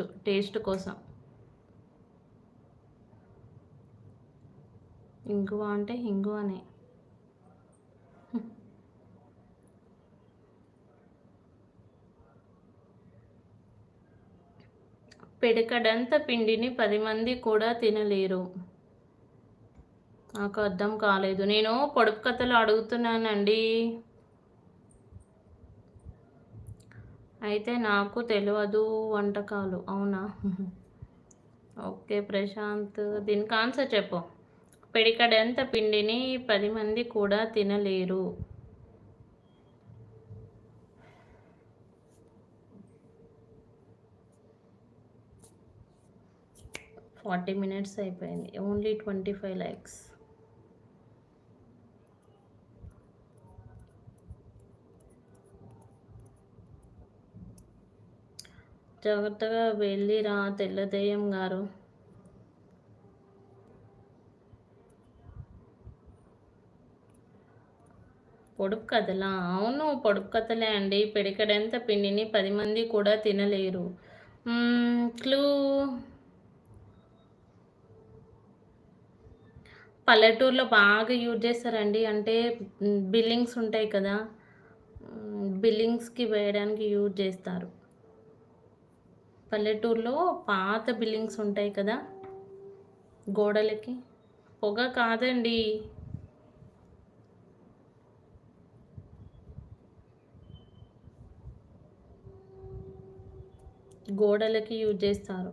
Taste కోసం. ఇంగువ అంటే ఇంగువనే. పిడకడంత పిండిని పది మంది కూడా తినలేరు. నాకు అర్థం కాలేదు. నేను పొడుపు కథలు అడుగుతున్నానండి. అయితే నాకు తెలియదు వంటకాలు అవునా? ఓకే ప్రశాంత్ దీనికి ఆన్సర్ చెప్పు. పిడికడంత పిండిని పది మంది కూడా తినలేరు. ఫార్టీ మినిట్స్ అయిపోయింది. ఓన్లీ ట్వంటీ ఫైవ్ ల్యాక్స్ జాగ్రత్తగా వెళ్ళిరా తెల్లదయ్యం గారు. పొడుపు కథలా? అవును పొడుపు కథలే అండి. పిడికడంత పిండిని పది మంది కూడా తినలేరు. క్లూ. పల్లెటూరులో బాగా యూజ్ చేస్తారండి. అంటే బిల్లింగ్స్ ఉంటాయి కదా. బిల్లింగ్స్కి వేయడానికి యూజ్ చేస్తారు. పల్లెటూరులో పాత బిల్డింగ్స్ ఉంటాయి కదా గోడలకి. పొగ కాదండి. గోడలకి యూజ్ చేస్తారు.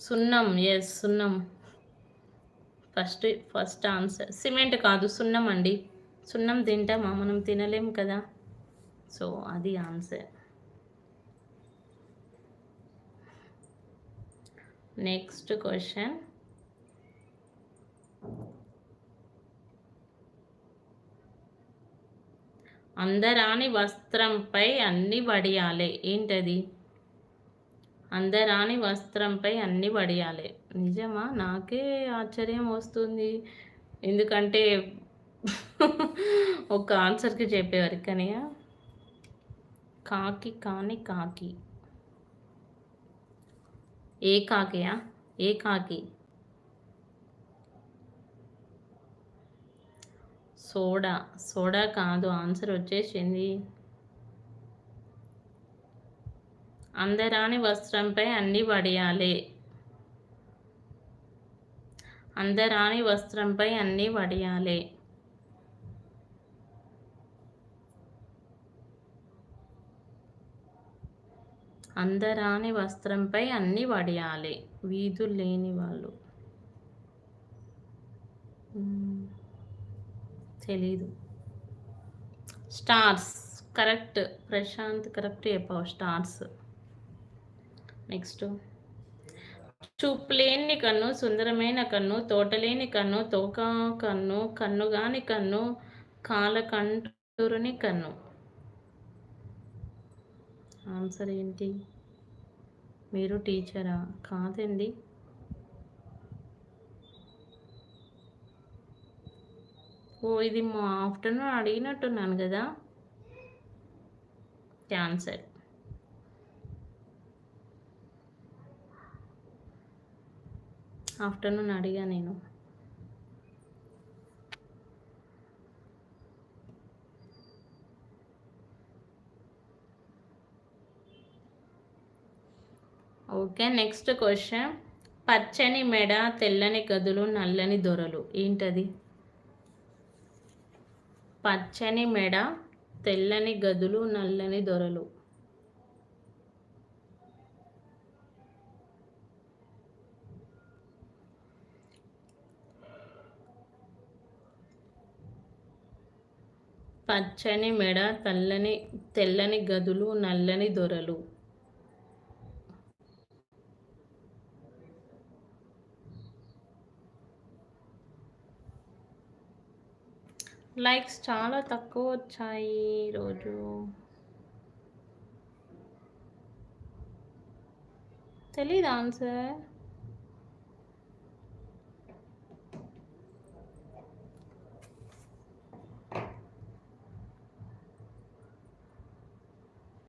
సున్నం ఎస్ సున్నం. First first answer. సిమెంట్ కాదు సున్నం అండి. సున్నం తింటామా? మనం తినలేం కదా. సో అది ఆన్సర్. Next question. అందరాని వస్త్రంపై అన్ని పడియాలే ఏంటది? అందరాని వస్త్రంపై అన్ని పడియాలే నిజమా? నాకే ఆశ్చర్యం వస్తుంది. ఎందుకంటే ఒక ఆన్సర్కి చెప్పేవారు కానీ కాకి కాని కాకి. ఏ కాకియా ఏ కాకి? సోడా. సోడా కాదు ఆన్సర్ వచ్చేసింది. అందరాని వస్త్రంపై అన్ని వడియాలే. అందరాని వస్త్రంపై అన్ని వడియాలే. అందరాని వస్త్రంపై అన్ని వడియాలి. వీధులు లేని వాళ్ళు. తెలీదు. Stars correct. ప్రశాంత్ కరెక్ట్ చెప్పావు స్టార్స్. నెక్స్ట్. చూపులేని కన్ను సుందరమైన కన్ను తోటలేని కన్ను తోక కన్ను కన్నుగాని కన్ను కాలకంటూరుని కన్ను. ఆన్సర్ ఏంటి? మీరు టీచరా? కాదండి. ఓ ఇది మా ఆఫ్టర్నూన్ అడిగినట్టున్నాను కదా. క్యాన్సర్ ఆఫ్టర్నూన్ అడిగా నేను. Okay next question. పచ్చని మెడ తెల్లని గదులు నల్లని దొరలు. ఏంటది? పచ్చని మెడ తెల్లని గదులు నల్లని దొరలు. పచ్చని మెడ తెల్లని తెల్లని గదులు నల్లని దొరలు. లైక్స్ చాలా తక్కువ వచ్చాయి ఈరోజు. తెలీదు ఆన్సర్?